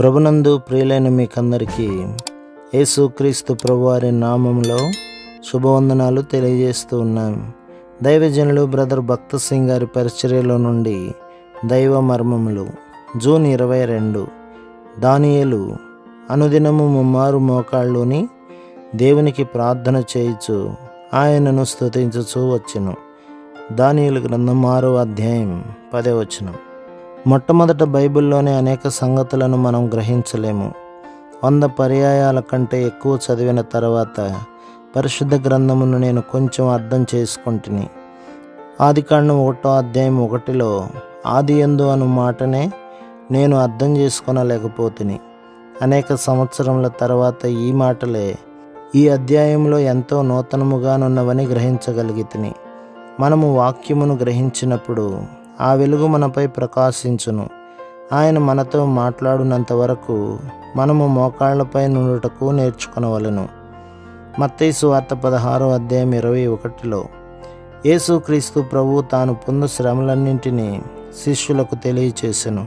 ప్రభునందు ప్రియులైన మీకందరికీ యేసుక్రీస్తు ప్రభువారి నామంలో శుభవందనాలు తెలియజేస్తూ ఉన్నాం. దైవజనులు బ్రదర్ భక్త సింగ్ గారి పరిచర్యలో నుండి దైవ మర్మములు జూన్ ఇరవై రెండు. దానియలు అనుదినము ముమ్మారు మోకాళ్ళుని దేవునికి ప్రార్థన చేయుచు ఆయనను స్తుతించుచూ వచ్చును. దానియులు గ్రంథం ఆరో అధ్యాయం పదే వచనం. మొట్టమొదట బైబిల్లోని అనేక సంగతులను మనం గ్రహించలేము. వంద పర్యాయాల కంటే ఎక్కువ చదివిన తర్వాత పరిశుద్ధ గ్రంథమును నేను కొంచెం అర్థం చేసుకుంటుని. ఆదికాండం ఒకటో అధ్యాయం ఒకటిలో ఆది ఎందు అను మాటనే నేను అర్థం చేసుకొనలేకపోతుని. అనేక సంవత్సరముల తర్వాత ఈ మాటలే ఈ అధ్యాయంలో ఎంతో నూతనముగానున్నవని గ్రహించగలిగితిని. మనము వాక్యమును గ్రహించినప్పుడు ఆ వెలుగు మనపై ప్రకాశించును. ఆయన మనతో మాట్లాడినంత వరకు మనము మోకాళ్ళపై నుండుటకు నేర్చుకునవలను. మత్తైసు వార్త పదహారో అధ్యాయం ఇరవై ఒకటిలో యేసుక్రీస్తు ప్రభు తాను పొందు శ్రమలన్నింటినీ శిష్యులకు తెలియచేసెను.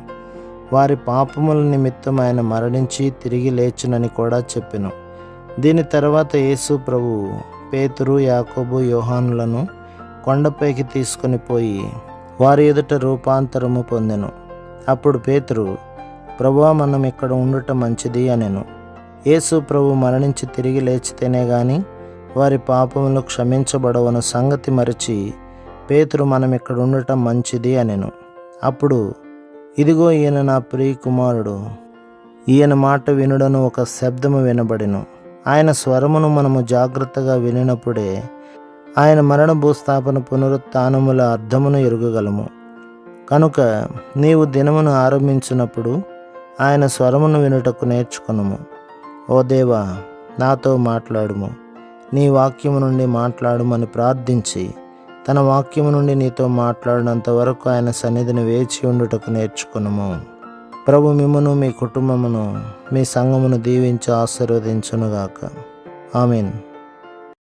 వారి పాపముల నిమిత్తం ఆయన మరణించి తిరిగి లేచునని కూడా చెప్పెను. దీని తర్వాత యేసు ప్రభు పేతురు యాకోబు యోహానులను కొండపైకి తీసుకొని పోయి వారి ఎదుట రూపాంతరము పొందెను. అప్పుడు పేతురు ప్రభువా మనం ఇక్కడ ఉండటం మంచిది అనెను. యేసు ప్రభు మరణించి తిరిగి లేచితేనే గాని వారి పాపములు క్షమించబడవను సంగతి మరచి పేతురు మనం ఇక్కడ ఉండటం మంచిది అనెను. అప్పుడు ఇదిగో ఈయన నా ప్రియ కుమారుడు ఈయన మాట వినుడను ఒక శబ్దము వినబడెను. ఆయన స్వరమును మనము జాగ్రత్తగా వినినప్పుడే ఆయన మరణ భూస్థాపన పునరుత్నముల అర్థమును ఎరుగగలము. కనుక నీవు దినమును ఆరంభించినప్పుడు ఆయన స్వరమును వినుటకు నేర్చుకునుము. ఓ దేవా నాతో మాట్లాడుము. నీ వాక్యము నుండి మాట్లాడుమని ప్రార్థించి తన వాక్యము నుండి నీతో మాట్లాడినంత వరకు ఆయన సన్నిధిని వేచి ఉండుటకు నేర్చుకునుము. ప్రభు మిమ్మను మీ కుటుంబమును మీ సంఘమును దీవించి ఆశీర్వదించునుగాక. ఆమెన్.